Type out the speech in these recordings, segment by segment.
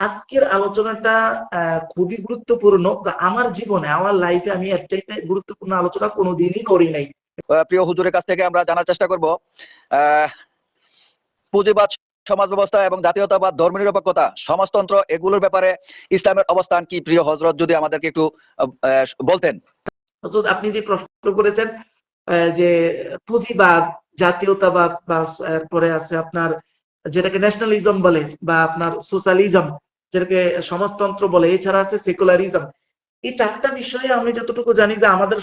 আজকের আলোচনাটা খুবই গুরুত্বপূর্ণ। আমার জীবনে আমার লাইফে আমি এর চাইতে গুরুত্বপূর্ণ আলোচনা কোনোদিনই করি নাই। প্রিয় হুজুরের কাছ থেকে আমরা জানার চেষ্টা করব পুঁজিবাদ সমাজ ব্যবস্থা এবং জাতীয়তাবাদ ধর্ম নিরপেক্ষতা সমাজতন্ত্র এগুলোর ব্যাপারে ইসলামের অবস্থান কি প্রিয় হজরত যদি আমাদেরকে একটু বলতেন। আপনি যে প্রশ্ন করেছেন যে পুঁজিবাদ জাতীয়তাবাদ বা পরে আছে আপনার যেটাকে ন্যাশনালিজম বলে বা আপনার সোশ্যালিজম যেটাকে সমাজতন্ত্র বলে, এছাড়া আছে সেকুলারিজম এই চারটা বিষয়ে আমি যতটুকু জানি যে আমাদের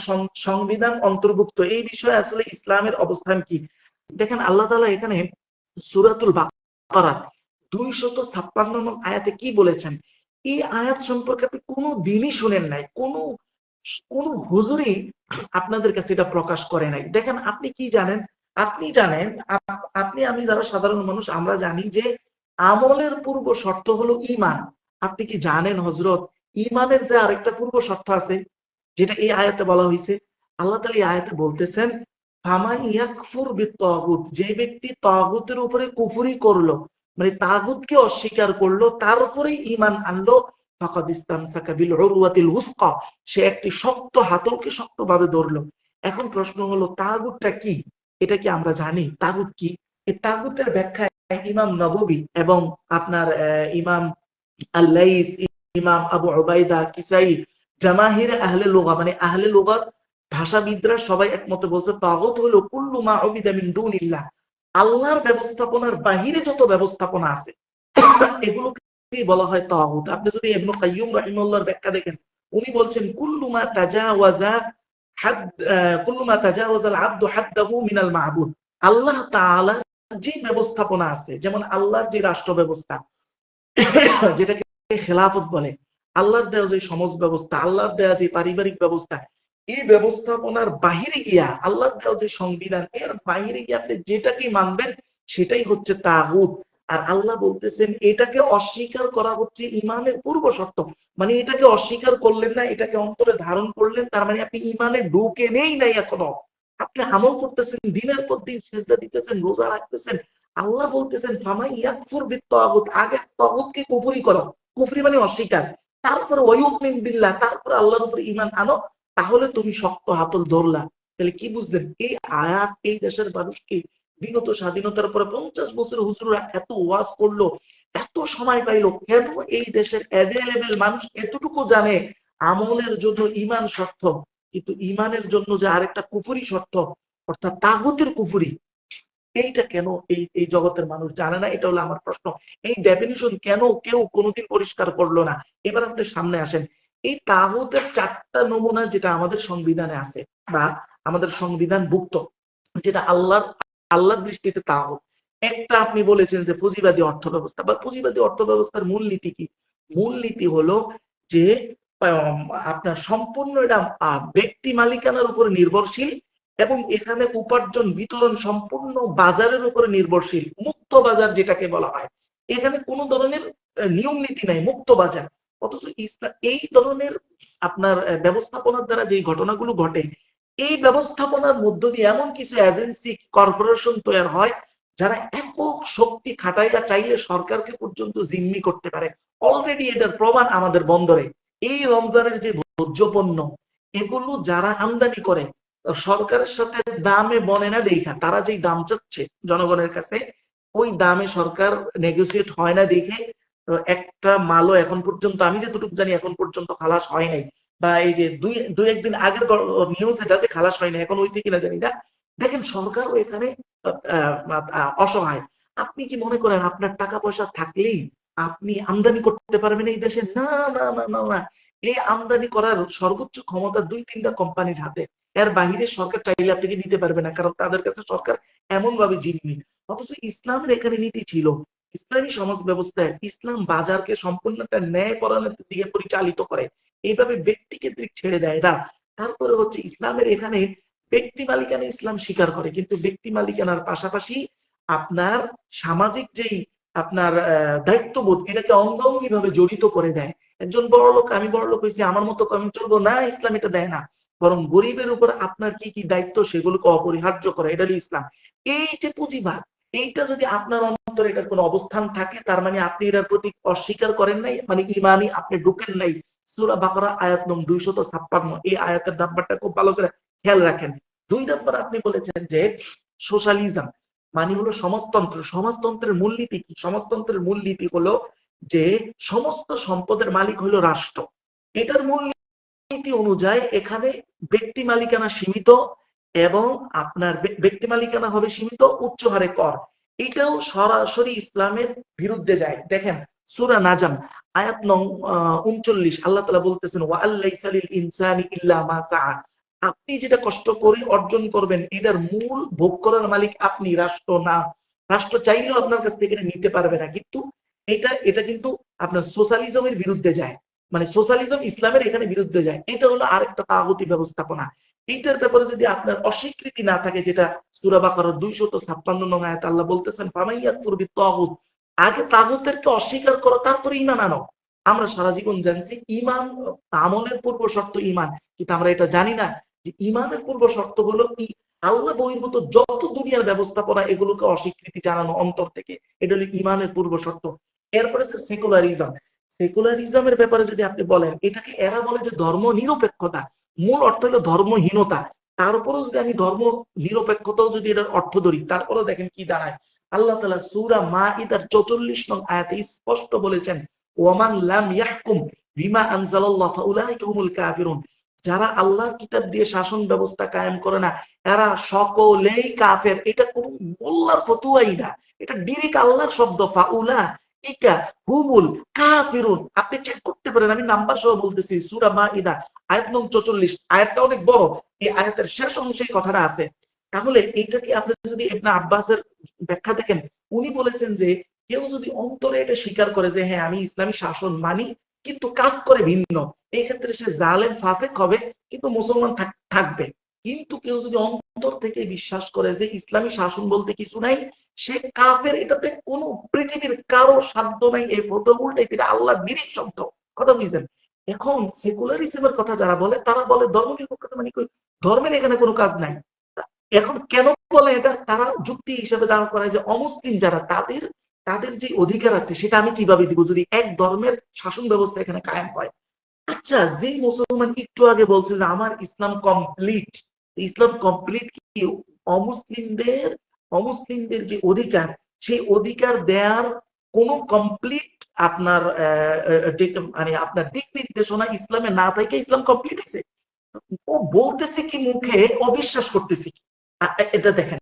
সংবিধান অন্তর্ভুক্ত, এই বিষয়ে আসলে ইসলামের অবস্থান কি? দেখেন, আল্লাহ তালা এখানে সুরাতুল বাকারা ছাপ্পান্ন আয়াতে কি বলেছেন? এই আয়াত সম্পর্কে আপনি কোনো দিনই শুনেন নাই, কোনো, কোন হুজুরই আপনাদের কাছে এটা প্রকাশ করে নাই। দেখেন, আপনি কি জানেন? আপনি জানেন আপনি, আমি যারা সাধারণ মানুষ, আমরা জানি যে আমলের পূর্ব শর্ত হলো ইমান আপনি কি জানেন হজরত ইমানের যে আরেকটা পূর্ব শর্ত আছে, যেটা এই আয়াতে বলা হয়েছে আল্লাহ তালা আয়াতে বলতেছেন যে ব্যক্তি তাগুতের উপরে কুফুরি করল মানে তাগুতকে অস্বীকার করল, তার উপরে ইমান আনলো সে একটি শক্ত হাতলকে শক্তভাবে ধরলো। এখন প্রশ্ন হলো, তাগুতটা কি? এটা কি আমরা জানি? তাগুত কি? এই তাগুতের ব্যাখ্যায় ইমাম নববী এবং আপনার ইমাম আল্লাইস, ইমাম আবু ওবায়দা কিসাই, জামাহির আহলে লোগা মানে আহলে লোগার ভাষাবিদরা সবাই একমত বলছে, তাগুত হলো কুল্লু মা উবিদা মিন দুনিল্লাহ। আল্লাহর ব্যবস্থাপনার বাহিরে যত ব্যবস্থাপনা আছে এগুলোকে বলা হয় তাগুত। আপনি যদি ইবনে কাইয়ুম রাহিমাহুল্লাহর ব্যাখ্যা দেখেন, উনি বলছেন, কুল্লু মা তাজাওয়াজা হাদ কুল্লু মা তাজাওয়াজাল আবদু হাদ্দাহু মিনাল মাহবুদ আল্লাহ তাআলা যে ব্যবস্থাপনা আছে, যেমন আল্লাহর যে রাষ্ট্র ব্যবস্থা যেটাকে খেলাফত বলে, আল্লাহর দেওয়া যে সমাজ ব্যবস্থা আল্লাহর দেওয়া যে পারিবারিক ব্যবস্থা, এই ব্যবস্থাপনার বাহিরে গিয়া, আল্লাহর দেওয়া যে সংবিধান, এর বাহিরে গিয়ে আপনি যেটাকে মানবেন, সেটাই হচ্ছে তাগুত। আর আল্লাহ বলতেছেন, এটাকে অস্বীকার করা হচ্ছে ইমানের পূর্ব শর্ত। মানে এটাকে অস্বীকার করলেন না, এটাকে অন্তরে ধারণ করলেন, তার মানে আপনি ইমানে ঢুকে নেই নাই এখনও। আপনি আমল করতেছেন, দিনের পর দিন সেজদা দিতেছেন, রোজা রাখতেছেন। আল্লাহ বলতেছেন ফামাই ইয়াকফুর বিত্তাগুত আগে তাগুতকে কুফরি করো। কুফরি মানে অস্বীকার। তারপরে ওয়ুমিন বিল্লাহ, তারপরে আল্লাহর উপরে ঈমান আনো, তাহলে তুমি শক্ত হাতল ধরলা। তাহলে কি বুঝলেন? এই আয়াত, এই দেশের মানুষকে বিগত স্বাধীনতার পরে পঞ্চাশ বছর হুজুরা এত ওয়াজ করল, এত সময় পাইলো, কেন এই দেশের অ্যাভেলেবেল মানুষ এতটুকু জানে আমলের জন্য ইমান শর্ত কিন্তু ইমানের জন্য যে আরেকটা কুফুরি শর্ত, অর্থাৎ তাগতের কুফুরি, এইটা কেন এই এই জগতের মানুষ জানে না? এটা হলো আমার প্রশ্ন। এই ডেফিনিশন কেন কেউ কোনোদিন পরিষ্কার করল না? এবার আপনি সামনে আসেন। এই তাগুতের চারটা নমুনা যেটা আমাদের সংবিধানে আছে বা আমাদের সংবিধান ভুক্ত যেটা আল্লাহর আল্লাহর দৃষ্টিতে তাগুত। একটা আপনি বলেছেন যে পুঁজিবাদী অর্থ ব্যবস্থা বা পুঁজিবাদী অর্থ ব্যবস্থার মূল নীতি কি? মূল নীতি হলো যে আপনার সম্পূর্ণ এটা ব্যক্তি মালিকানার উপর নির্ভরশীল এবং এখানে উপার্জন, বিতরণ সম্পূর্ণ বাজারের উপরে নির্ভরশীল, মুক্ত বাজার যেটাকে বলা হয়। এখানে কোনো ধরনের নিয়ম নীতি নাই, মুক্ত বাজার। অথচ এই ধরনের আপনার ব্যবস্থাপনার দ্বারা যে ঘটনাগুলো ঘটে, এই ব্যবস্থাপনার মধ্য দিয়ে এমন কিছু এজেন্সি, কর্পোরেশন তৈরি হয়, যারা একক শক্তি খাটাইয়া চাইলে সরকারকে পর্যন্ত জিম্মি করতে পারে। অলরেডি এটার প্রমাণ আমাদের বন্দরে। এই রমজানের যে ভোজ্য পণ্য এগুলো যারা আমদানি করে, সরকারের সাথে দামে বনে না দেখা, তারা যেই দাম চাচ্ছে জনগণের কাছে, ওই দামে সরকার নেগোসিয়েট হয় না দেখে, একটা মালও এখন পর্যন্ত, আমি যতটুকু জানি এখন পর্যন্ত খালাস হয় নাই। বা এই যে দুই দুই একদিন আগের নিউজ এটা যে খালাস হয় না এখন হয়েছে কিনা জানি না। দেখেন সরকারও এখানে অসহায়। আপনি কি মনে করেন আপনার টাকা পয়সা থাকলেই আপনি আমদানি করতে পারবেন এই দেশে। না না না না না। এই আমদানি করার সর্বোচ্চ ক্ষমতা দুই, তিনটা কোম্পানির হাতে। এর বাহিরে সরকার চাইলে আপনাকে দিতে পারবে না, কারণ তাদের কাছে সরকার এমন ভাবে জিম্মি। অথচ ইসলামের এখানে নীতি ছিল, ইসলামী সমাজ ব্যবস্থায় ইসলাম বাজারকে সম্পূর্ণ একটা ন্যায় পরায়ণের দিকে পরিচালিত করে। এইভাবে ব্যক্তি কেন্দ্রিক ছেড়ে দেয় না। তারপরে হচ্ছে ইসলামের এখানে ব্যক্তি মালিকানা ইসলাম স্বীকার করে। কিন্তু ব্যক্তি মালিকানার পাশাপাশি আপনার সামাজিক যেই আপনার দায়িত্ববোধ এটাকে অঙ্গঙ্গি ভাবে জড়িত করে দেয়। একজন বড় লোক আমি বড় লোক হয়েছি, আমার মতো আমি চলবো না, ইসলাম এটা দেয় না। বরং গরিবের উপর আপনার কি কি দায়িত্ব সেগুলোকে অপরিহার্য করে, এটা ইসলাম। এই যে পুঁজিবাদ, এইটা যদি আপনার অন্তরে এটার কোনো অবস্থান থাকে, তার মানে আপনি এটার প্রতি অস্বীকার করেন নাই মানে ইমানই আপনি ঢুকেন নাই। সুরা বাকরা আয়াত নং দুইশত ছাপ্পান্ন, এই আয়াতের নাম্বারটা খুব ভালো করে খেয়াল রাখেন। দুই নম্বর আপনি বলেছেন যে, সোশ্যালিজম মানে হলো সমাজতন্ত্র। সমাজতন্ত্রের মূলনীতি কি? সমাজতন্ত্রের মূলনীতি হলো যে সমস্ত সম্পদের মালিক হলো রাষ্ট্র। এটার মূলনীতি অনুযায়ী এখানে ব্যক্তি মালিকানা সীমিত এবং আপনার ব্যক্তি মালিকানা হবে সীমিত, উচ্চ হারে কর। এটাও সরাসরি ইসলামের বিরুদ্ধে যায়। দেখেন, সুরা নাজাম, আয়াত নং উনচল্লিশ, আল্লাহ তালা বলতেছেন, ওয়া লিল ইনসানি ইল্লা মা সাআ। আপনি যেটা কষ্ট করে অর্জন করবেন, এটার মূল ভোগ করার মালিক আপনি, রাষ্ট্র না। রাষ্ট্র চাইলেও আপনার কাছ থেকে নিতে পারবে না, কিন্তু এটা এটা কিন্তু আপনার সোশ্যালিজমের বিরুদ্ধে যায়। মানে সোশ্যালিজম ইসলামের এখানে বিরুদ্ধে যায়। এটা হলো আরেকটা তাগতি ব্যবস্থাপনা। এইটার ব্যাপারে যদি আপনার অস্বীকৃতি না থাকে, যেটা সুরা বাকার দুইশত ছাপ্পান্ন নং আয়াত আল্লাহ বলতেছেন ফামাইয়াত পূর্বি আগে তাগুতেরকে অস্বীকার করো, তারপরে ইমান আনো। আমরা সারা জীবন জানছি ইমান আমলের পূর্ব শর্ত ইমান কিন্তু আমরা এটা জানি না। যে ইমানের পূর্ব শর্ত হলো কি? আল্লাহ বহির্ভূত যত দুনিয়ার ব্যবস্থাপনা এগুলোকে অস্বীকৃতি জানানো অন্তর থেকে, এটা হলো ইমানের পূর্ব শর্ত। এরপরে সেকুলারিজম সেকুলারিজমের ব্যাপারে যদি আপনি বলেন, এটাকে এরা বলে যে ধর্ম নিরপেক্ষতা মূল অর্থ হলো ধর্মহীনতা। তারপরেও যদি আমি ধর্ম নিরপেক্ষতাও যদি এটার অর্থ ধরি, তারপরেও দেখেন কি দাঁড়ায়। আল্লাহ তালা সুরা মা ইদার চৌচল্লিশ নং আয়াতে স্পষ্ট বলেছেন ওয়ামান লাম ইয়াহকুম বিমা আনজালাল্লাহ ফাউলাইকা হুমুল কাফিরুন। যারা আল্লাহর কিতাব দিয়ে শাসন ব্যবস্থা কায়েম করে না, এরা সকলেই কাফের। এটা কোন মোল্লার ফতুয়াই না। এটা ডিরেক্ট আল্লাহর শব্দ। ফাউলা ইকা হুমুল কাফিরুন। আপনি চেক করতে পারেন, আমি নাম্বার সহ বলতেছি, সূরা আয়াত নং 44 আয়াতটা অনেক বড়। এই আয়াতের শেষ অংশে কথাটা আছে। তাহলে এইটাকে আপনি যদি ইবনে আব্বাসের ব্যাখ্যা দেখেন, উনি বলেছেন যে, কেউ যদি অন্তরে এটা স্বীকার করে যে হ্যাঁ আমি ইসলামী শাসন মানি, কিন্তু কাজ করে ভিন্ন। এই ক্ষেত্রে সে জালেম ফাসেক হবে, কিন্তু মুসলমান থাকবে। কিন্তু কেউ যদি অন্তর থেকে বিশ্বাস করে যে ইসলামী শাসন বলতে কিছু নাই, সে কাফের এটাতে কোনো পৃথিবীর কারও সাধ্য নাই, এই ফটো উল্টাই তিনি আল্লাহ নিরিক শব্দ। কথা বুঝছেন? এখন সেকুলারিজমের কথা যারা বলে, তারা বলে ধর্ম নিরপেক্ষতা মানে? ধর্মের এখানে কোনো কাজ নাই। এখন কেন বলে এটা? তারা যুক্তি হিসেবে দাঁড় করায় যে অমুসলিম যারা, তাদের তাদের যে অধিকার আছে, সেটা আমি কীভাবে দিব? যদি এক ধর্মের শাসন ব্যবস্থা এখানে কায়েম হয় আচ্ছা যে মুসলমান একটু আগে বলছে যে আমার ইসলাম কমপ্লিট ইসলাম কমপ্লিট কি? অমুসলিমদের অমুসলিমদের যে অধিকার, সেই অধিকার দেওয়ার কোন কমপ্লিট আপনার মানে আপনার দিক নির্দেশনা ইসলামে না থেকে ইসলাম কমপ্লিট হয়েছে। ও বলতেছে কি মুখে, অবিশ্বাস করতেছি কি? এটা দেখেন।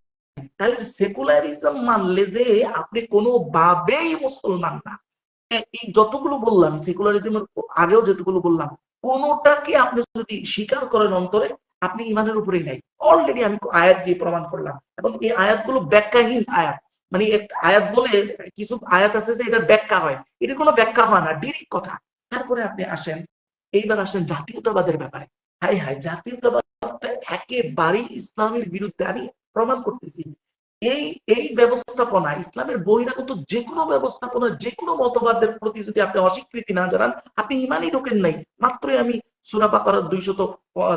তাহলে সেকুলারিজম মানলে যে আপনি কোনো ভাবেই মুসলমান না। এই যতগুলো বললাম সেকুলারিজমের আগেও যতগুলো বললাম, কোনোটাকে আপনি যদি স্বীকার করেন অন্তরে, আপনি ইমানের উপরেই নাই। অলরেডি আমি আয়াত দিয়ে প্রমাণ করলাম। এবং এই আয়াতগুলো ব্যাখ্যাহীন আয়াত। মানে আয়াত বলে কিছু আয়াত আছে যে এটার ব্যাখ্যা হয়। এটা কোনো ব্যাখ্যা হয় না ডিরেক্ট কথা। তারপরে আপনি আসেন, এইবার আসেন জাতীয়তাবাদের ব্যাপারে। হাই হাই জাতীয়তাবাদটা একেবারেই ইসলামের বিরুদ্ধে আমি প্রমাণ করতেছি। এই এই ব্যবস্থাপনা, ইসলামের বহিরাগত যে কোনো ব্যবস্থাপনা যে কোনো মতবাদের প্রতি যদি আপনি অস্বীকৃতি না জানান, আপনি ইমানই ঢোকেন নাই। মাত্রই আমি সুরাপা করার দুইশত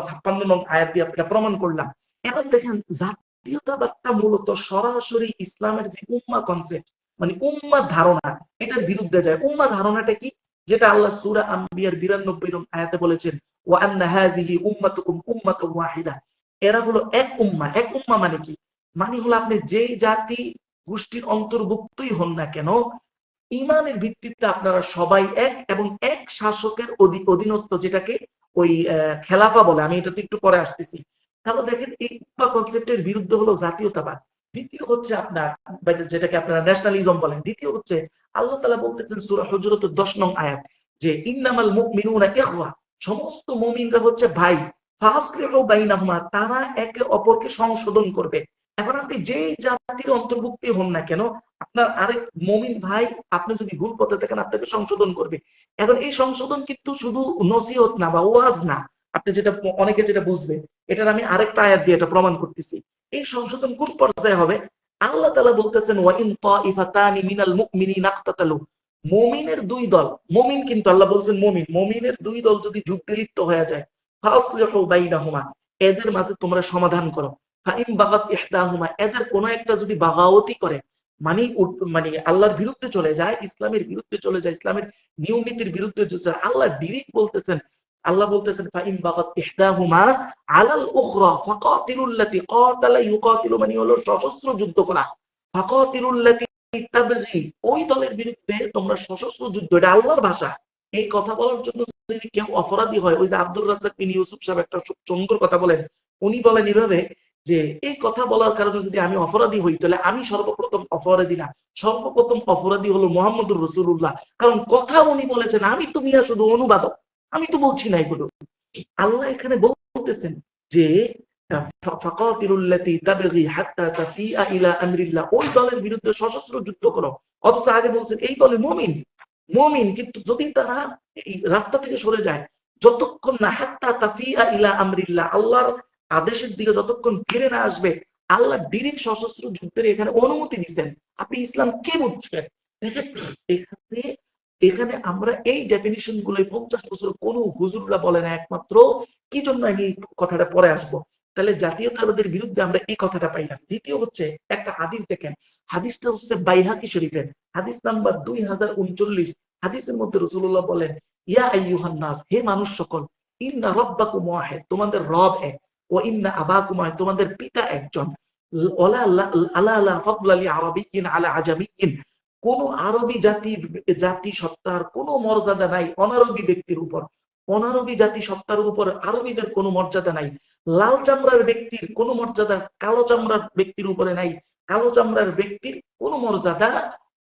ছাপ্পান্ন নং আয়াত দিয়ে আপনাকে প্রমাণ করলাম। এবার দেখেন, জাতীয়তাবাদটা মূলত সরাসরি ইসলামের যে উম্মা কনসেপ্ট মানে উম্মা ধারণা, এটার বিরুদ্ধে যায়। উম্মা ধারণাটা কি? যেটা আল্লাহ সুরা আম্বিয়ার বিরানব্বই নং আয়াতে বলেছেন, ওয়া আন্না হাযিহি উম্মাতুকুম উম্মাতুন ওয়াহিদা। এরা হলো এক উম্মা। এক উম্মা মানে কি? মানে হলো আপনি যেই জাতি গোষ্ঠীর অন্তর্ভুক্তই হন না কেন, ইমানের ভিত্তিতে আপনারা সবাই এক এবং এক শাসকের অধীনস্থ যেটাকে ওই খেলাফা বলে, আমি এটাতে একটু পরে আসতেছি। তাহলে দেখেন এই কনসেপ্টের বিরুদ্ধে হলো জাতীয়তাবাদ। দ্বিতীয় হচ্ছে আপনার, যেটাকে আপনারা ন্যাশনালিজম বলেন। দ্বিতীয় হচ্ছে আল্লাহ তালা বলতেছেন সুরা হজরত দশ নং আয়াত যে, ইন্নামাল মুমিনুনা ইখওয়া সমস্ত মুমিনরা হচ্ছে ভাই। ফাসলিহু বাইনাহুমা, তারা একে অপরকে সংশোধন করবে। এখন আপনি যে জাতির অন্তর্ভুক্তি হন না কেন, আপনার আরেক মমিন ভাই আপনি যদি ভুল পথে থাকেন, আপনাকে সংশোধন করবে। এখন এই সংশোধন কিন্তু শুধু নসিহত না বা ওয়াজ না, আপনি যেটা অনেকে যেটা বুঝবে, এটার আমি আরেকটা আয়াত দিয়ে এটা প্রমাণ করতেছি। এই সংশোধন কোন পর্যায়ে হবে? আল্লাহ তালা বলতেছেন ওয়া ইন তাইফাতানি মিনাল মুমিনিনা ইকতাতালু মুমিনের দুই দল, মুমিন কিন্তু আল্লাহ বলছেন মুমিন, মুমিনের দুই দল যদি যুদ্ধে লিপ্ত হয়ে যায়, ফাসলিহু বাইনাহুমা, এদের মাঝে তোমরা সমাধান করো। ফাইন বাগাত ইহদাহুমা, এদের কোন একটা যদি বাগাওতি করে মানে মানে আল্লাহর বিরুদ্ধে চলে যায়, ইসলামের বিরুদ্ধে চলে যায়, ইসলামের নিয়ম নীতির বিরুদ্ধে আল্লাহ ডিরেক্ট বলতেছেন, আল্লাহ বলতেছেন, ফাইন বাগাত ইহদাহুমা আলাল উখরা ফাকাতিলুল্লাতি কাতালা ইউকাতিলু মানে হলো সশস্ত্র যুদ্ধ করা ফাকাতিলুল্লাতি তাবগি, ওই দলের বিরুদ্ধে তোমরা সশস্ত্র যুদ্ধ, এটা আল্লাহর ভাষা, এই কথা বলার জন্য যদি কেউ অপরাধী হয়, ওই যে আব্দুল রাজ্জাক বিন ইউসুফ সাহেব একটা সুন্দর কথা বলেন, উনি বলেন এভাবে যে এই কথা বলার কারণে যদি আমি অপরাধী হই, তাহলে আমি সর্বপ্রথম অপরাধী না। সর্বপ্রথম অপরাধী হলো মোহাম্মদুর রসুল্লাহ কারণ কথা উনি বলেছেন, আমি তো মিয়া শুধু অনুবাদক। আমি তো বলছি না এগুলো। আল্লাহ এখানে বলতেছেন যে ফাকাতিলুল্লাতি তাবগি হাত্তা তাফিআ ইলা আমরিল্লাহ। ওই দলের বিরুদ্ধে সশস্ত্র যুদ্ধ করো। অথচ আগে বলছেন, এই দলে মুমিন মুমিন কিন্তু যদি তারা এই রাস্তা থেকে সরে যায়, যতক্ষণ না হাত্তা তাফিআ ইলা আমরিল্লাহ, আল্লাহর আদেশের দিকে যতক্ষণ ফিরে না আসবে, আল্লাহ ডিরেক্ট সশস্ত্র যুদ্ধের এখানে অনুমতি দিচ্ছেন। আপনি ইসলাম কে বুঝছেন? এখানে এখানে আমরা এই ডেফিনিশনগুলো পঞ্চাশ বছর কোন হুজুররা বলে না একমাত্র। কি জন্য আমি কথাটা পরে আসব? তাহলে জাতীয়তাবাদের বিরুদ্ধে আমরা এই কথাটা পাইলাম। দ্বিতীয় হচ্ছে, একটা হাদিস দেখেন। হাদিসটা হচ্ছে বাইহাকি শরীফের। হাদিস নাম্বার দুই হাজার উনচল্লিশ। হাদিসের মধ্যে রসুল্লাহ বলেন, ইয়া আইয়ুহান হে মানুষ সকল, ইন্না রব্বাকুম ওয়াহিদ। তোমাদের রব এক। ও ইন্না ওয়াহিদ তোমাদের পিতা একজন। ওলা আলা আলা আলা কোন আরবি জাতি সত্তার মর্যাদা নাই অনারবি ব্যক্তির উপর। অনারবি জাতি সত্তার উপর আরবিদের কোনো মর্যাদা নাই। লাল চামড়ার ব্যক্তির কোনো মর্যাদা কালো চামড়ার ব্যক্তির উপরে নাই। কালো চামড়ার ব্যক্তির কোনো মর্যাদা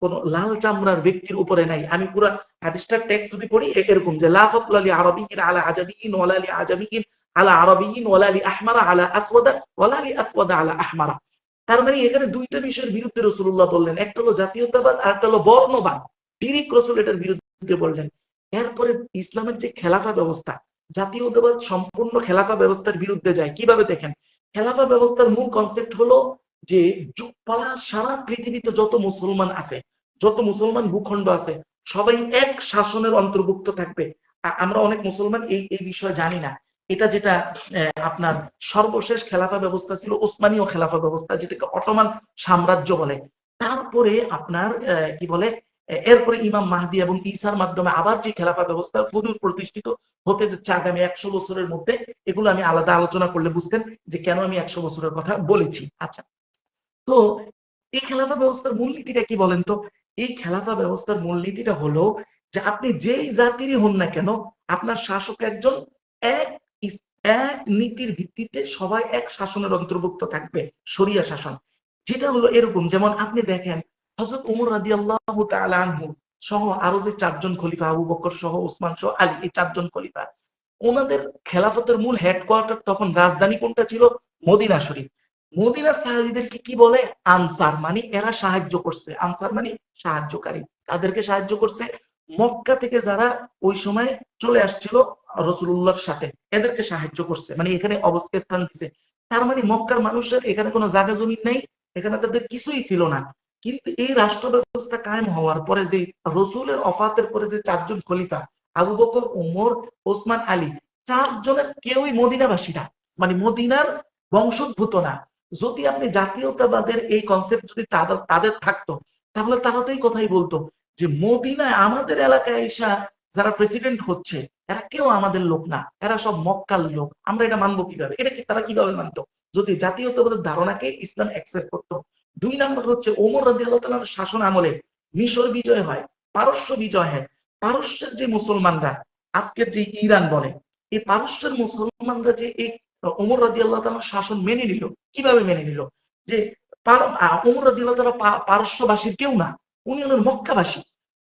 কোন লাল চামড়ার ব্যক্তির উপরে নাই। আমি পুরো হাদিসটার টেক্সট যদি পড়ি এরকম যে, লা ফাদলা লি আরাবিয়িন আলা আজামিয়িন ওয়ালা লি আজামিয়িন আলা আরাবিয়িন ওয়ালা লি আহমারা আলা আসওয়াদা ওয়ালা লি আসওয়াদা আলা আহমারা তার মানে এখানে দুইটা বিষয়ের বিরুদ্ধে রসুল্লাহ বললেন, একটা হলো জাতীয়তাবাদ আর একটা হলো বর্ণবাদ। ডিরেক্ট রসুল এটার বিরুদ্ধে বললেন। এরপরে ইসলামের যে খেলাফা ব্যবস্থা, জাতীয়তাবাদ সম্পূর্ণ খেলাফা ব্যবস্থার বিরুদ্ধে যায়। কীভাবে দেখেন? খেলাফা ব্যবস্থার মূল কনসেপ্ট হলো যে যু- পাড়া সারা পৃথিবীতে যত মুসলমান আছে, যত মুসলমান ভূখণ্ড আছে, সবাই এক শাসনের অন্তর্ভুক্ত থাকবে। আমরা অনেক মুসলমান এই এই বিষয়ে জানি না। এটা যেটা আপনার সর্বশেষ খেলাফা ব্যবস্থা ছিল, ওসমানীয় খেলাফা ব্যবস্থা, যেটাকে অটোমান সাম্রাজ্য বলে। তারপরে আপনার কি বলে এরপরে ইমাম মাহদি এবং ঈসার মাধ্যমে আবার যে খেলাফা ব্যবস্থা পুনর প্রতিষ্ঠিত হতে যাচ্ছে আগামী একশো বছরের মধ্যে এগুলো আমি আলাদা আলোচনা করলে বুঝতেন যে কেন আমি একশো বছরের কথা বলেছি। আচ্ছা তো এই খেলাফা ব্যবস্থার মূলনীতিটা কি বলেন তো? এই খেলাফা ব্যবস্থার মূলনীতিটা হলো যে আপনি যেই জাতিরই হন না কেন, আপনার শাসক একজন এক এক নীতির ভিত্তিতে সবাই এক শাসনের অন্তর্ভুক্ত থাকবে, শরিয়া শাসন। যেটা হলো এরকম, যেমন আপনি দেখেন হজরত উমর রাজি আল্লাহ আনহু সহ আরও যে চারজন খলিফা, আবু বকর সহ ওসমান সহ, আলী, এই চারজন খলিফা, ওনাদের খেলাফতের মূল হেডকোয়ার্টার তখন রাজধানী কোনটা ছিল? মদিনা শরীফ। মদিনা সাহাবিদেরকে কি বলে? আনসার মানে এরা সাহায্য করছে। আনসার মানে সাহায্যকারী। তাদেরকে সাহায্য করছে? মক্কা থেকে যারা ওই সময় চলে আসছিল রসুল্লাহর সাথে, এদেরকে সাহায্য করছে। মানে এখানে অবস্থা স্থান দিছে। তার মানে মক্কার মানুষের এখানে কোনো জায়গা জমি নেই, এখানে তাদের কিছুই ছিল না। কিন্তু এই রাষ্ট্র ব্যবস্থা কায়েম হওয়ার পরে যে রসুলের অফাতের পরে যে চারজন খলিফা, আবু বকর ওমর ওসমান, আলী, চারজনের কেউই মদিনাবাসী না। মানে মদিনার বংশোদ্ভূত না। যদি আপনি জাতীয়তাবাদের এই কনসেপ্ট যদি তাদের তাদের থাকতো, তাহলে তারা তো এই কথাই বলতো। যে মদিনায় আমাদের এলাকায় এসা যারা প্রেসিডেন্ট হচ্ছে, এরা কেউ আমাদের লোক না। এরা সব মক্কার লোক। আমরা এটা মানবো কীভাবে? এটা তারা কীভাবে মানতো? যদি জাতীয়তাবাদের ধারণাকে ইসলাম অ্যাকসেপ্ট করতো। দুই নম্বর হচ্ছে ওমর রাজি আল্লাহ শাসন আমলে মিশর বিজয় হয়, পারস্য বিজয় হয়। পারস্যের যে মুসলমানরা, আজকের যে ইরান বলে, এই পারস্যের মুসলমানরা যে এই ওমর রাজি আল্লাহ শাসন মেনে নিল, কীভাবে মেনে নিল? যে ওমর রাজি আল্লাহ পারস্যবাসীর কেউ না। উনি হলেন মক্কাবাসী।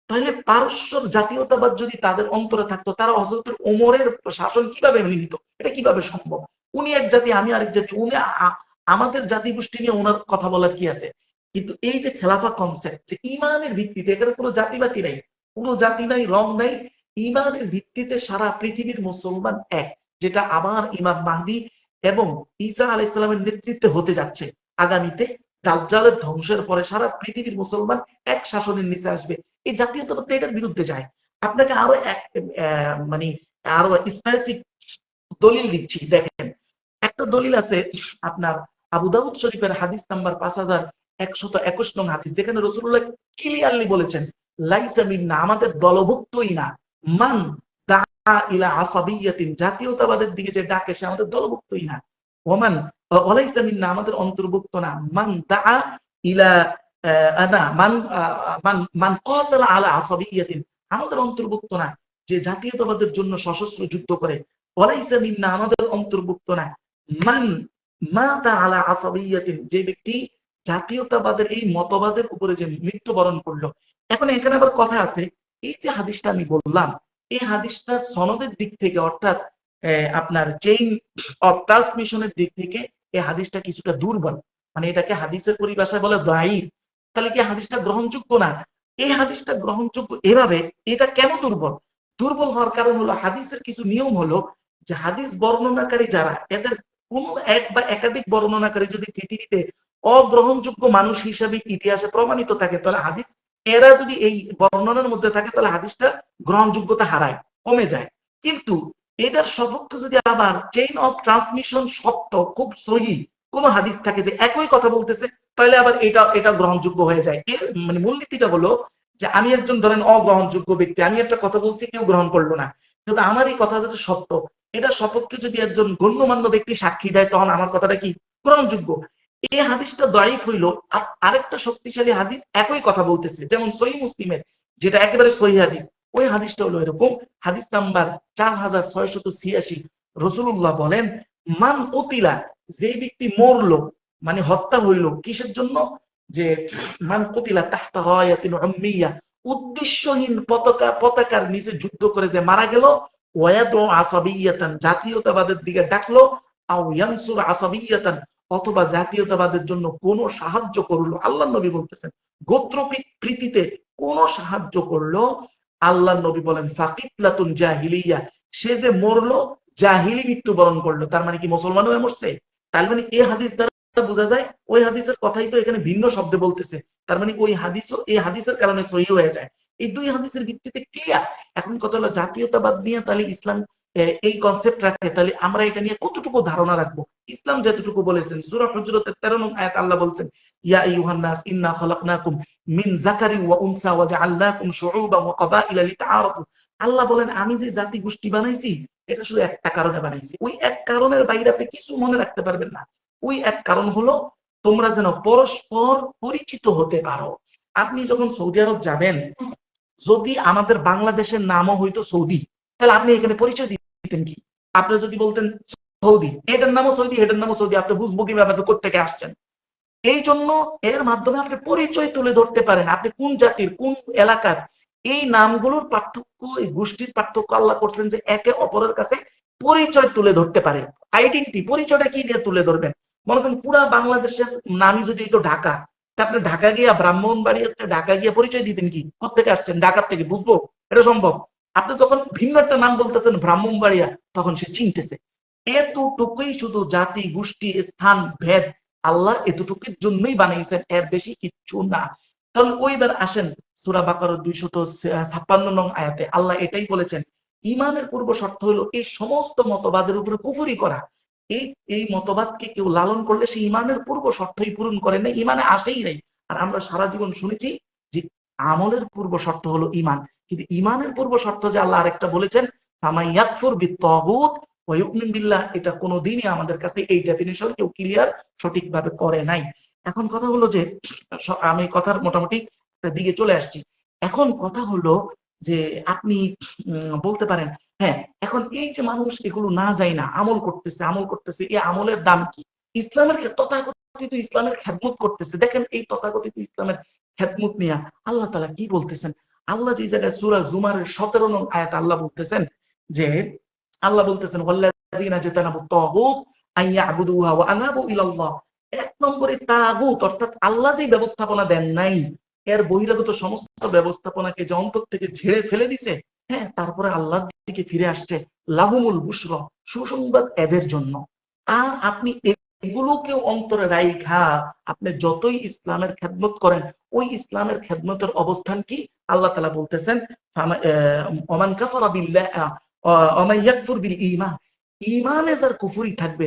তাহলে পারস্যর জাতীয়তাবাদ যদি তাদের অন্তরে থাকতো, তারা হজরতের ওমরের শাসন কীভাবে মেনে নিত? এটা কীভাবে সম্ভব? উনি এক জাতি, আমি আরেক জাতি, উনি আমাদের জাতি গোষ্ঠী নিয়ে ওনার কথা বলার কি আছে? কিন্তু এই যে খেলাফা কনসেপ্ট যে ইমানের ভিত্তিতে, এখানে কোনো জাতিবাতি নাই, কোনো জাতি নাই, রং নাই, ইমানের ভিত্তিতে সারা পৃথিবীর মুসলমান এক, যেটা আবার ইমাম মাহদি এবং ঈসা আলাইসালামের নেতৃত্বে হতে যাচ্ছে আগামীতে। দাজ্জালের ধ্বংসের পরে সারা পৃথিবীর মুসলমান এক শাসনের নিচে আসবে। এই জাতীয়তাবাদ এটার বিরুদ্ধে যায়। আপনাকে আরও এক মানে আরও স্পেসিফিক দলিল দিচ্ছি, দেখেন। একটা দলিল আছে আপনার আবু দাউদ শরীফের হাদিস নাম্বার পাঁচ হাজার একশত একুশ নং হাদিস, যেখানে রসুল্লাহ ক্লিয়ারলি বলেছেন, লাইসা মিন্না, আমাদের দলভুক্তই না। মান দা ইলা আসাবিয়াতিন, জাতীয়তাবাদের দিকে যে ডাকে সে আমাদের দলভুক্তই না। ওমান আমাদের অন্তর্ভুক্ত না। মান দা ইলা মান মান আমাদের অন্তর্ভুক্ত না, যে জাতীয়তাবাদের জন্য সশস্ত্র যুদ্ধ করে। আমাদের অন্তর্ভুক্ত না। মান আলা যে ব্যক্তি জাতীয়তাবাদের, এই মতবাদের উপরে যে মৃত্যুবরণ করল। এখন এখানে আবার কথা আছে, এই যে হাদিসটা আমি বললাম, এই হাদিসটা সনদের দিক থেকে, অর্থাৎ আপনার চেইন অফ ট্রান্সমিশনের দিক থেকে এই হাদিসটা কিছুটা দুর্বল। মানে এটাকে হাদিসের পরিভাষায় বলে দায়ী তাহলে কি হাদিসটা গ্রহণযোগ্য না? এই হাদিসটা গ্রহণযোগ্য এভাবে এটা কেন দুর্বল? দুর্বল হওয়ার কারণ হলো হাদিসের কিছু নিয়ম হলো যে হাদিস বর্ণনাকারী যারা, এদের কোনো এক বা একাধিক বর্ণনাকারী যদি পৃথিবীতে অগ্রহণযোগ্য মানুষ হিসাবে ইতিহাসে প্রমাণিত থাকে, তাহলে হাদিস, এরা যদি এই বর্ণনার মধ্যে থাকে, তাহলে হাদিসটা গ্রহণযোগ্যতা হারায়, কমে যায়। কিন্তু এটার সপক্ষে যদি আবার চেইন অফ ট্রান্সমিশন শক্ত খুব সহি কোন হাদিস থাকে যে একই কথা বলতেছে, তাহলে আবার এটা এটা গ্রহণযোগ্য হয়ে যায়। এর মানে মূলনীতিটা হলো যে আমি একজন ধরেন অগ্রহণযোগ্য ব্যক্তি, আমি একটা কথা বলছি, কেউ গ্রহণ করল না। কিন্তু আমার এই কথা যদি সত্য এটা সপক্ষে যদি একজন গণ্যমান্য ব্যক্তি সাক্ষী দেয়, তখন আমার কথাটা কি? গ্রহণযোগ্য। এই হাদিসটা দয়ীফ হইল, আর- আরেকটা শক্তিশালী হাদিস একই কথা বলতেছে, যেমন সহি মুসলিমের, যেটা একেবারে সহি হাদিস। ওই হাদিসটা হলো এরকম। হাদিস নাম্বার চার হাজার ছয়শত ছিয়াশি। রসুল্লাহ বলেন, মান অতিলা যে ব্যক্তি মরলো মানে হত্যা হইল, কিসের জন্য? যে মান কতিলা তাহতা রায়াতিন উম্মিয়া, উদ্দেশ্যহীন পতাকা, পতাকার নিচে যুদ্ধ করে যে মারা গেল ওয়াদু আসাবিয়াতান, জাতীয়তাবাদের দিকে ডাকলো, আও আসাবিয়াতান, অথবা জাতীয়তাবাদের জন্য কোনো সাহায্য করল। আল্লাহ নবী বলতেছেন গোত্র প্রীতিতে কোনো সাহায্য করল আল্লাহ নবী বলেন, ফাকিতলাতুন জাহিলিয়া। সে যে মরলো, জাহিলি মৃত্যুবরণ করল। তার মানে কি মুসলমান হয়ে মরছে? তার মানে এই হাদিস দ্বারা বোঝা যায়, ওই হাদিসের কথাই তো এখানে ভিন্ন শব্দে বলতেছে। তার মানে ওই হাদিসও এই হাদিসের কারণে সহি হয়ে যায়। এই দুই হাদিসের ভিত্তিতে ক্লিয়ার এখন কথা হলো, জাতীয়তাবাদ নিয়ে তাহলে ইসলাম এই কনসেপ্ট রাখে, তাহলে আমরা এটা নিয়ে কতটুকু ধারণা রাখব? ইসলাম যতটুকু বলেছেন, সূরা হুজরাতের 13 নং আয়াত আল্লাহ বলছেন ইয়া আইয়ুহান নাস ইন্না খালাকনাকুম মিন যাকারিন ওয়া উনসা ওয়া জাআলনাকুম শুউবান ওয়া ক্বাবাইলা লিতাআরাফু আল্লাহ বলেন, আমি যে জাতি গোষ্ঠী বানাইছি, এটা শুধু একটা কারণে বানাইছি। ওই এক কারণের বাইরে আপনি কিছু মনে রাখতে পারবেন না। ওই এক কারণ হলো, তোমরা যেন পরস্পর পরিচিত হতে পারো। আপনি যখন সৌদি আরব যাবেন, যদি আমাদের বাংলাদেশের নামও হইতো সৌদি, তাহলে আপনি এখানে পরিচয় দিতেন কি? আপনি যদি বলতেন সৌদি, এটার নামও সৌদি, এটার নামও সৌদি, আপনি বুঝব কীভাবে আপনি কোথেকে আসছেন? এই জন্য এর মাধ্যমে আপনি পরিচয় তুলে ধরতে পারেন আপনি কোন জাতির, কোন এলাকার। এই নামগুলোর পার্থক্য, এই গোষ্ঠীর পার্থক্য আল্লাহ করছেন যে একে অপরের কাছে পরিচয় তুলে ধরতে পারে। আইডেন্টি পরিচয়টা কি দিয়ে তুলে ধরবেন? মনে করেন পুরা বাংলাদেশের নামই যদি তো ঢাকা আপনি ঢাকা গিয়া ব্রাহ্মণবাড়ি ঢাকা গিয়া পরিচয় দিতেন কি? কোথেকে আসছেন? ঢাকার থেকে, বুঝব? এটা সম্ভব? আপনি যখন ভিন্ন একটা নাম বলতেছেন ব্রাহ্মণবাড়িয়া, তখন সে চিনতেছে। এতটুকুই শুধু জাতি, গোষ্ঠী, স্থান, ভেদ আল্লাহ এতটুকুর জন্যই বানাইছেন এর বেশি কিচ্ছু না। তাহলে ওইবার আসেন? সুরা বাকার দুইশত ছাপ্পান্ন নং আয়াতে আল্লাহ এটাই বলেছেন, ইমানের পূর্ব শর্ত হলো এই সমস্ত মতবাদের উপরে কুফুরি করা। এই এই মতবাদকে কেউ লালন করলে সে ইমানের পূর্ব শর্তই পূরণ করে না ইমানে আসেই নাই। আর আমরা সারা জীবন শুনেছি যে আমলের পূর্ব শর্ত হলো ইমান। কিন্তু ইমানের পূর্ব শর্ত যে আল্লাহ আরেকটা বলেছেন ফামাই ইয়াকফুর বিত্তাগুত ওয়া ইউমিন বিল্লাহ এটা কোনোদিনই আমাদের কাছে এই ডেফিনিশন কেউ ক্লিয়ার সঠিকভাবে করে নাই। এখন কথা হলো যে, আমি কথার মোটামুটি দিকে চলে আসছি। এখন কথা হলো যে, আপনি বলতে পারেন হ্যাঁ এখন এই যে মানুষ এগুলো না যায় না, আমল করতেছে আমল করতেছে, এই আমলের দাম কি? ইসলামের তথাকথিত ইসলামের খেদমত করতেছে। দেখেন এই তথাকথিত ইসলামের খেদমত নিয়ে আল্লাহ তালা কি বলতেছেন? আল্লাহ যে জায়গায় সুরা জুমারের সতেরো নং আয়াত আল্লাহ বলতেছেন যে আল্লাহ বলতেছেন এক নম্বরে তাগুত, অর্থাৎ আল্লাহ যে ব্যবস্থাপনা দেন নাই, এর বহিরাগত সমস্ত ব্যবস্থাপনাকে যে অন্তর থেকে ঝেড়ে ফেলে দিছে হ্যাঁ তারপরে আল্লাহর দিকে ফিরে আসছে লাহুমুল বুশর, সুসংবাদ এদের জন্য। আর আপনি এগুলোকে অন্তরে রাইখা, আপনি যতই ইসলামের খেদমত করেন, ওই ইসলামের খেদমতের অবস্থান কি? আল্লাহ তালা বলতেছেন ওমান কাফারা বিল্লাহ বিল ঈমান। ঈমানে যার কুফরি থাকবে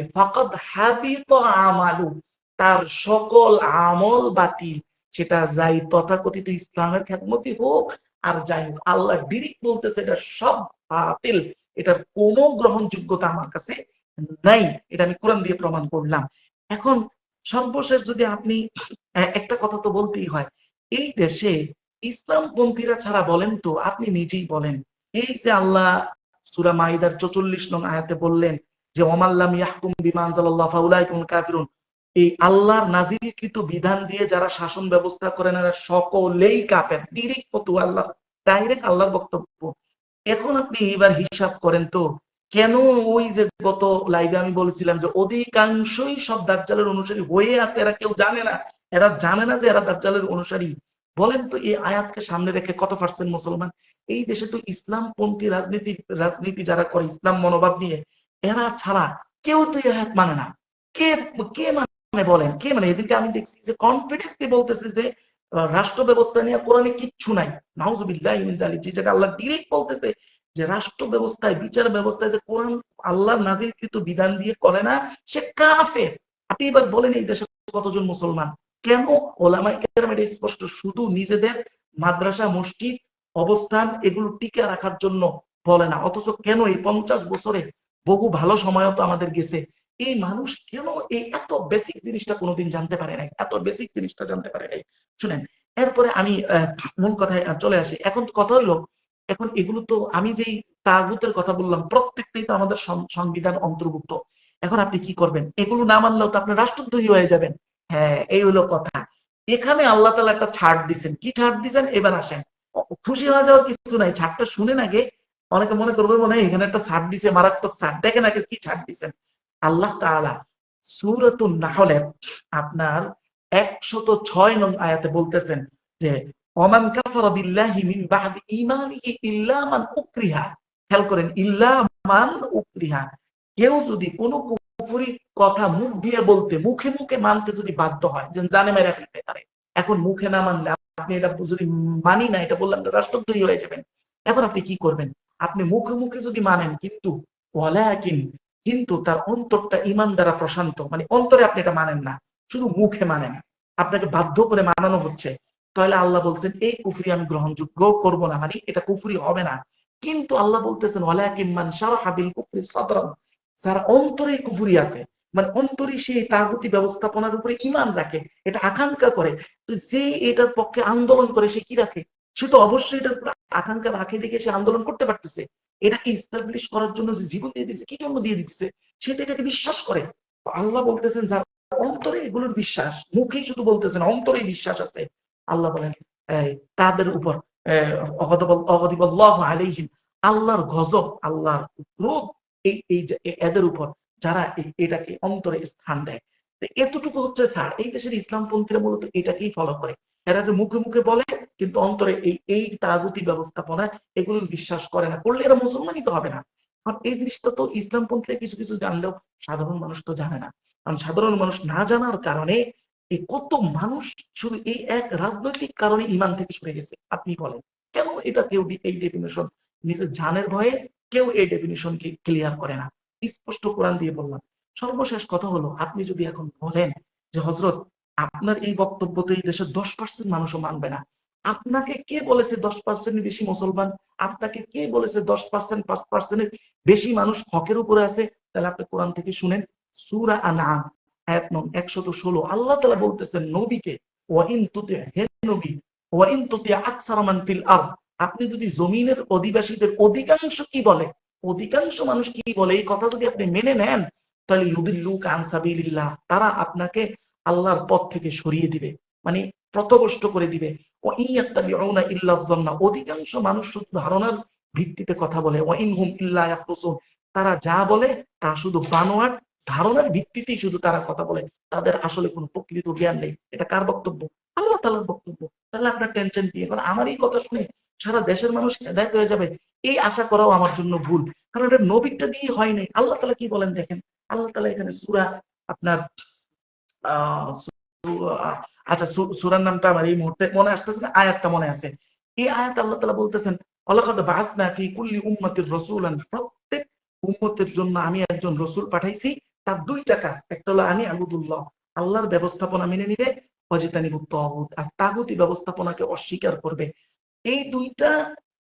হাবিত আমালু, তার সকল আমল বাতিল। সেটা যাই তথাকথিত ইসলামের খ্যাতমতি হোক, আর যাই আল্লাহ ডিরেক্ট বলতেছে এটা সব বাতিল। এটার কোনো গ্রহণযোগ্যতা আমার কাছে নাই। এটা আমি কোরআন দিয়ে প্রমাণ করলাম। এখন সর্বশেষ যদি আপনি একটা কথা তো বলতেই হয়, এই দেশে ইসলামপন্থীরা ছাড়া বলেন তো, আপনি নিজেই বলেন, এই যে আল্লাহ সুরা মাইদার চৌচল্লিশ নং আয়াতে বললেন যে ওমাল্লাম ইয়াহকুম বিমান কাফিরুন। এই আল্লাহর নাজিলকৃত বিধান দিয়ে যারা শাসন ব্যবস্থা করেন, এরা সকলেই কাফের। ডিরেক্ট ফতু আল্লাহ ডাইরেক্ট আল্লাহর বক্তব্য। এখন আপনি এবার হিসাব করেন তো, কেন ওই যে গত লাইভে আমি বলেছিলাম যে, অধিকাংশই সব দাজ্জালের অনুসারী হয়ে আছে, এরা কেউ জানে না। এরা জানে না যে এরা দাজ্জালের অনুসারী। বলেন তো, এই আয়াতকে সামনে রেখে কত পার্সেন্ট মুসলমান? এই দেশে তো ইসলামপন্থী রাজনীতি রাজনীতি যারা করে, ইসলাম মনোভাব নিয়ে, এরা ছাড়া কেউ তো আয়াত মানে না। কে কে মানে বলেন? কে মানে? এদিকে আমি দেখছি যে কনফিডেন্স দিয়ে বলতেছে যে রাষ্ট্র ব্যবস্থা নিয়ে কোরআনে কিচ্ছু নাই। নাউজুবিল্লাহ মিন জালিক যে আল্লাহ ডিরেক্ট বলতেছে যে রাষ্ট্র ব্যবস্থায় বিচার ব্যবস্থায় যে কোরআন আল্লাহর নাজিলকৃত বিধান দিয়ে করে না, সে কাফের। আপনি এবার বলেন এই দেশে কতজন মুসলমান? কেন ওলামাই কেরাম এটা স্পষ্ট শুধু নিজেদের মাদ্রাসা, মসজিদ অবস্থান এগুলো টিকে রাখার জন্য বলে না। অথচ কেন এই পঞ্চাশ বছরে বহু ভালো সময়ও তো আমাদের গেছে? এই মানুষ কেন এই এত বেসিক জিনিসটা কোনোদিন জানতে পারে নাই? এত বেসিক জিনিসটা জানতে পারে নাই? শুনেন, এরপরে আমি মূল কথায় চলে আসি। এখন কথা হইল এখন এগুলো তো আমি যেই তাগুতের কথা বললাম, প্রত্যেকটাই তো আমাদের সংবিধান অন্তর্ভুক্ত। এখন আপনি কি করবেন? এগুলো না মানলেও তো আপনি রাষ্ট্রদ্রোহী হয়ে যাবেন। হ্যাঁ এই হলো কথা। এখানে আল্লাহ তালা একটা ছাড় দিছেন। কি ছাড় দিছেন? এবার আসেন। খুশি হয়ে যাওয়ার কিছু নাই। ছাড়টা শুনেন আগে অনেকে মনে করবে মনে হয় এখানে একটা ছাড় দিছে, মারাত্মক ছাড় দেখেন আগে কি ছাড় দিছেন। আল্লাহ তাআলা সূরাতুন নাহলের আপনার একশত ছয় নং আয়াতে বলতেছেন যে, ওমান কাফারা বিল্লাহি মিন খেয়াল করেন, ইল্লা উকরিহা। কেউ যদি কোনো কুফরি কথা মুখ দিয়ে বলতে, মুখে মুখে মানতে যদি বাধ্য হয় যে জানে মেরে ফেলতে পারে। এখন মুখে না মানলে আপনি এটা যদি মানি না, এটা বললাম রাষ্ট্রদ্রোহী হয়ে যাবেন। এখন আপনি কি করবেন? আপনি মুখে মুখে যদি মানেন, কিন্তু কিন্তু তার অন্তরটা ইমান দ্বারা প্রশান্ত মানে অন্তরে আপনি এটা মানেন না, শুধু মুখে মানেন। আপনাকে বাধ্য করে মানানো হচ্ছে। তাহলে আল্লাহ বলছেন, এই কুফরি আমি গ্রহণযোগ্য করব না মানে এটা কুফরি হবে না। কিন্তু আল্লাহ বলতেছেন, ওয়ালাকিন মান শারাহা হাবিল কুফরি সাদরান। যার অন্তরে কুফরি আছে। মানে অন্তরে সেই তাগতি ব্যবস্থাপনার উপরে ইমান রাখে, এটা আকাঙ্ক্ষা করে। তো যে এটার পক্ষে আন্দোলন করে, সে কি রাখে? সে তো অবশ্যই এটার উপরে আকাঙ্ক্ষা রাখে দেখে সে আন্দোলন করতে পারতেছে। এটাকে ইস্টাবলিশ করার জন্য যে জীবন দিয়ে দিচ্ছে কি জন্য দিয়ে দিচ্ছে সে তো এটাকে বিশ্বাস করে। আল্লাহ বলতেছেন, যার অন্তরে এগুলোর বিশ্বাস, মুখেই শুধু বলতেছেন অন্তরে বিশ্বাস আছে। আল্লাহ বলেন তাদের উপর আল্লাহর গজব, আল্লাহর ক্রোধ এই এদের উপর যারা এটাকে অন্তরে স্থান দেয়। তো এতটুকু হচ্ছে স্যার এই দেশের ইসলামপন্থীরা মূলত এটাকেই ফলো করে। এরা যে মুখে মুখে বলে, কিন্তু অন্তরে এই এই তাগুতি ব্যবস্থাপনা এগুলো বিশ্বাস করে না। করলে এরা মুসলমানই তো হবে না। কারণ এই জিনিসটা তো ইসলামপন্থীরা কিছু কিছু জানলেও সাধারণ মানুষ তো জানে না। কারণ সাধারণ মানুষ না জানার কারণে এই কত মানুষ শুধু এই এক রাজনৈতিক কারণে ইমান থেকে সরে গেছে, আপনি বলেন। কেন এটা কেউ এই ডেফিনেশন নিজের জানের ভয়ে কেউ এই ডেফিনেশন কে ক্লিয়ার করে না? স্পষ্ট কোরআন দিয়ে বললাম। সর্বশেষ কথা হলো, আপনি যদি এখন বলেন যে হজরত আপনার এই বক্তব্য তো এই দেশের দশ পার্সেন্ট মানুষও মানবে না। আপনাকে কে বলেছে দশ পার্সেন্ট বেশি মুসলমান? আপনাকে কে বলেছে দশ পার্সেন্ট পাঁচ পার্সেন্টের বেশি মানুষ হকের উপরে আছে? তাহলে আপনি কোরআন থেকে শুনেন, সুরা আনাম একশত ষোলো। আল্লাহ তালা বলতেছেন, নবীকে ওয়াইন তুতে, হে নবী ওয়াইন তুতে আকসারামান ফিল আরদ। আপনি যদি জমিনের অধিবাসীদের অধিকাংশ কি বলে অধিকাংশ মানুষ কি বলে? এই কথা যদি আপনি মেনে নেন, তাহলে ইউদিল্লু কানসাবিল্লাহ তারা আপনাকে আল্লাহর পথ থেকে সরিয়ে দিবে মানে প্রতবষ্ট করে দিবে। ও ইয়াত্তাবিউনা ইল্লা অধিকাংশ মানুষ ধারণার ভিত্তিতে কথা বলে। ওয়া ইনহুম ইল্লা তারা যা বলে তা শুধু বানোয়াট, ধারণার ভিত্তিতেই শুধু তারা কথা বলে। তাদের আসলে কোনো প্রকৃত জ্ঞান নেই। এটা কার বক্তব্য? আল্লাহ তাআলার বক্তব্য। তাহলে আপনার টেনশন কি? এখন আমার এই কথা শুনে সারা দেশের মানুষ হেদায়ত হয়ে যাবে। এই আশা করাও আমার জন্য ভুল। কারণ এটা নবীটা দিয়ে হয় নাই। আল্লাহ তালা কি বলেন দেখেন? আল্লাহ তালা এখানে সুরা আপনার আচ্ছা সুরার নামটা আমার এই মুহূর্তে মনে আসতেছে না, আয়াতটা মনে আছে। এই আয়াত আল্লাহ তালা বলতেছেন প্রত্যেক উম্মতের জন্য আমি একজন রসুল পাঠাইছি। তার দুইটা কাজ। একটা হলো আমি আবুদুল্লাহ, আল্লাহর ব্যবস্থাপনা মেনে নিবে। আর তাগুতি ব্যবস্থাপনাকে অস্বীকার করবে। এই দুইটা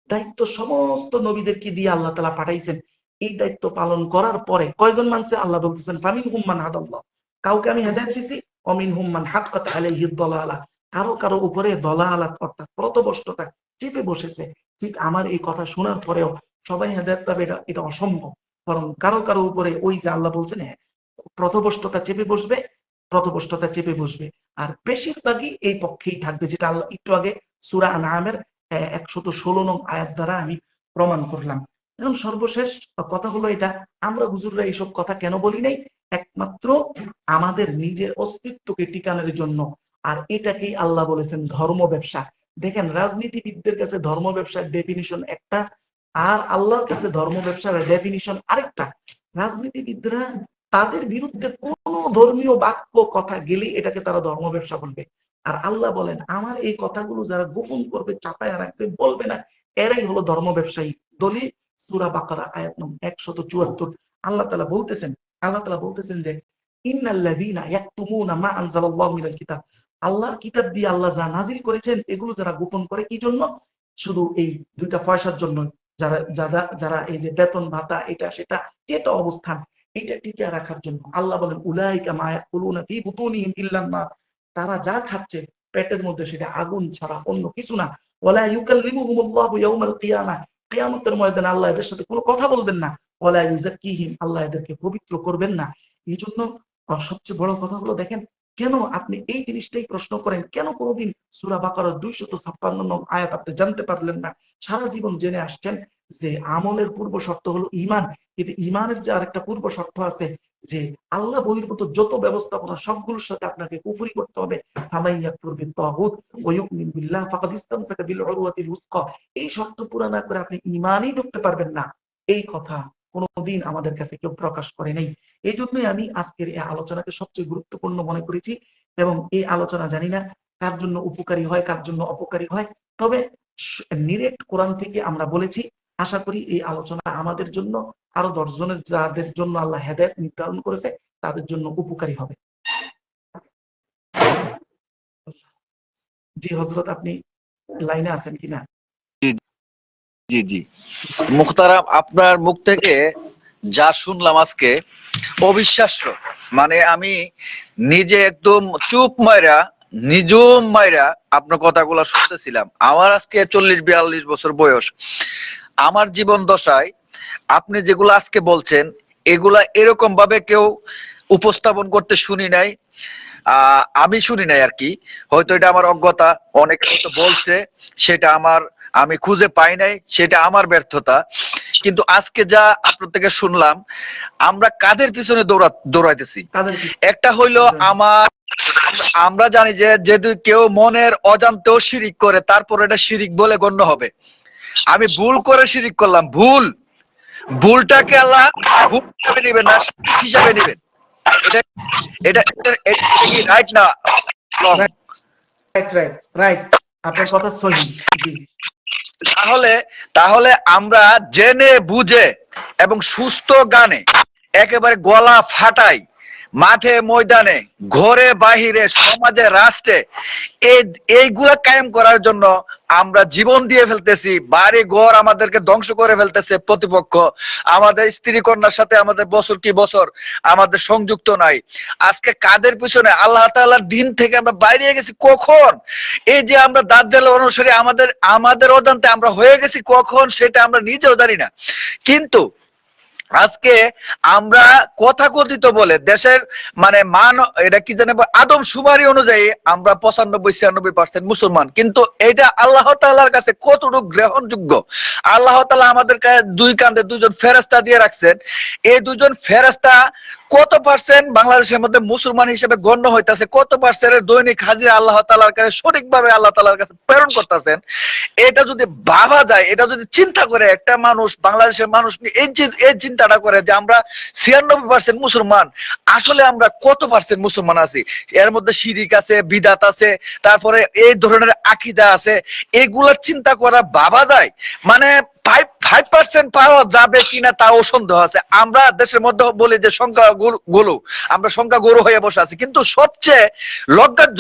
দায়িত্ব সমস্ত নবীদেরকে দিয়ে আল্লাহ তালা পাঠাইছেন। এই দায়িত্ব পালন করার পরে কয়জন মানছে? আল্লাহ বলতেছেন ফামিন হুম্মান হাদাল্লাহ। কাউকে আমি হেদায়ত দিছি অমিন হুম্মান হাত হাক্কাত আলাইহি দলালা। কারও কারও উপরে দলালাত অর্থাৎ প্রতবষ্টতা চেপে বসেছে। ঠিক আমার এই কথা শোনার পরেও সবাই হেদায়ত পাবে, এটা এটা অসম্ভব। বরং কারও কারও উপরে ওই যে আল্লাহ বলছেন হ্যাঁ প্রথবষ্টতা চেপে বসবে প্রথবষ্টতা চেপে বসবে। আর বেশিরভাগই এই পক্ষেই থাকবে, যেটা আল্লাহ, একটু আগে সুরা নামের একশত ষোলো নং আয়াত দ্বারা আমি প্রমাণ করলাম। এখন সর্বশেষ কথা হলো এটা, আমরা হুজুররা এইসব কথা কেন বলি নাই? একমাত্র আমাদের নিজের অস্তিত্বকে টিকানোর জন্য। আর এটাকেই আল্লাহ বলেছেন ধর্ম ব্যবসা। দেখেন, রাজনীতিবিদদের কাছে ধর্ম ব্যবসার ডেফিনিশন একটা, আর আল্লাহর কাছে ধর্ম ব্যবসার ডেফিনিশন আরেকটা। রাজনীতিবিদরা তাদের বিরুদ্ধে কোন ধর্মীয় বাক্য, কথা গেলে এটাকে তারা ধর্ম ব্যবসা বলবে। আর আল্লাহ বলেন, আমার এই কথাগুলো যারা গোপন করবে, চাপায় রাখবে, বলবে না, এরাই হলো ধর্ম ব্যবসায়ী। দলিল সুরা বাকারা, আয়াত নং একশত চুয়াত্তর। আল্লাহ তালা বলতেছেন, আল্লাহ তালা বলতেছেন যে আল্লাহর কিতাব দিয়ে আল্লাহ যা নাজিল করেছেন, এগুলো যারা গোপন করে, কি জন্য? শুধু এই দুইটা পয়সার জন্য, যারা যারা যারা এই যে বেতন ভাতা, এটা, সেটা, যেটা অবস্থান, এটা টিকে রাখার জন্য। আল্লাহ বলেন, উলাইকা মা ইয়াকুলুনা ফি বুতুনিহিম তারা যা খাচ্ছে পেটের মধ্যে সেটা আগুন ছাড়া অন্য কিছু না। ওয়ালা ইউকাল্লিমুহুমুল্লাহু কিয়ামা। কিয়ামতের ময়দানে আল্লাহ এদের সাথে কোনো কথা বলবেন না। ওয়ালা ইউজাক্কিহিম আল্লাহ এদেরকে পবিত্র করবেন না। এই জন্য সবচেয়ে বড় কথা হলো দেখেন, কেন আপনি এই জিনিসটাই প্রশ্ন করেন? কেন কোনোদিন সুরা বাকার দুইশত ছাপ্পান্ন নং আয়াত আপনি জানতে পারলেন না? সারা জীবন জেনে আসছেন যে আমলের পূর্ব শর্ত হলো ইমান কিন্তু ইমানের যে আরেকটা পূর্ব শর্ত আছে যে আল্লাহ বহির্ভূত যত ব্যবস্থাপনা সবগুলোর সাথে আপনাকে কুফরি করতে হবে। এই শর্ত পুরা না করে আপনি ইমানই ঢুকতে পারবেন না। এই কথা কোনোদিন আমাদের কাছে কেউ প্রকাশ করে নাই। এই জন্যই আমি আজকের এই আলোচনাকে সবচেয়ে গুরুত্বপূর্ণ মনে করেছি এবং এই আলোচনা জানি না কার জন্য উপকারী হয়, কার জন্য অপকারী হয়। তবে নিরেট কোরআন থেকে আমরা বলেছি আশা করি এই আলোচনা আমাদের জন্য, আরও দশজনের যাদের জন্য আল্লাহ হেদায়ত নির্ধারণ করেছে, তাদের জন্য উপকারী হবে। জি হজরত আপনি লাইনে আছেন কিনা? জি জি মুখতারাম, আপনার মুখ থেকে যা শুনলাম আজকে, অবিশ্বাস্য। মানে আমি নিজে একদম চুপ মাইরা নিজুম মাইরা আপনার কথাগুলো শুনতেছিলাম। আমার আজকে চল্লিশ, বিয়াল্লিশ বছর বয়স। আমার জীবন দশায় আপনি যেগুলো আজকে বলছেন এগুলা এরকম ভাবে কেউ উপস্থাপন করতে শুনি নাই। আমি শুনি নাই আর কি। হয়তো এটা আমার অজ্ঞতা অনেক হয়তো বলছে সেটা আমার আমি খুঁজে পাই নাই সেটা আমার ব্যর্থতা। কিন্তু আজকে যা আপনার থেকে শুনলাম আমরা কাদের পিছনে দৌড়া দৌড়াইতেছি? একটা হইল আমার আমরা জানি যে যদি কেউ মনের অজান্তেও শিরিক করে তারপর এটা শিরিক বলে গণ্য হবে। আমি ভুল করে শিরিক করলাম ভুল। ভুলটাকে আল্লাহ ভুল হিসাবে নেবেন না হিসাবে নেবেন। এটা এটা এটা- এটা কি রাইট না? রাইট রাইট রাইট আপনার কথা সহি তাহলে তাহলে আমরা জেনে বুঝে এবং সুস্থ গানে একেবারে গলা ফাটাই মাঠে ময়দানে ঘরে বাহিরে সমাজে রাষ্ট্রে এই এইগুলা কায়েম করার জন্য আমরা জীবন দিয়ে ফেলতেছি, বাড়ি ঘর আমাদেরকে ধ্বংস করে ফেলতেছে প্রতিপক্ষ। আমাদের স্ত্রী কন্যার সাথে আমাদের বছর কি বছর? আমাদের সংযুক্ত নাই। আজকে কাদের পিছনে? আল্লাহ তাল্লাহ দিন থেকে আমরা বাইরে গেছি কখন? এই যে আমরা দাজ্জাল অনুসারে, আমাদের আমাদের অজান্তে আমরা হয়ে গেছি কখন? সেটা আমরা নিজেও জানি না। কিন্তু আজকে আমরা কথাকথিত বলে দেশের মানে মান, এটা কি জানে আদম সুমারি অনুযায়ী আমরা পঁচানব্বই, ছিয়ানব্বই পার্সেন্ট মুসলমান। কিন্তু এটা আল্লাহ তাল্লাহার কাছে কতটুকু গ্রহণযোগ্য? আল্লাহ তালা আমাদের কাছে দুই কান্দে দুজন ফেরাস্তা দিয়ে রাখছেন। এই দুজন ফেরেস্তা কত পার্সেন্ট বাংলাদেশের মধ্যে মুসলমান হিসেবে গণ্য হইতাছে? কত পার্সেন্টের দৈনিক হাজিরা আল্লাহ তাআলার কাছে সঠিকভাবে আল্লাহ তাআলার কাছে প্রেরণ করতেছেন? এটা যদি ভাবা যায়, এটা যদি চিন্তা করে একটা মানুষ, বাংলাদেশের মানুষ এই এই চিন্তাটা করে যে আমরা ছিয়ানব্বই পার্সেন্ট মুসলমান, আসলে আমরা কত পার্সেন্ট মুসলমান আছি? এর মধ্যে শিরিক আছে, বিদাত আছে, তারপরে এই ধরনের আকিদা আছে। এগুলোর চিন্তা করা ভাবা যায়? মানে ফাইভ পার্সেন্ট পাওয়া যাবে কিনা তাও আছে। আমরা দেশের মধ্যে বলি যে সংখ্যা গরু। আমরা সংখ্যা গুরু হয়ে বসে আছি। কিন্তু সবচেয়ে লজ্জার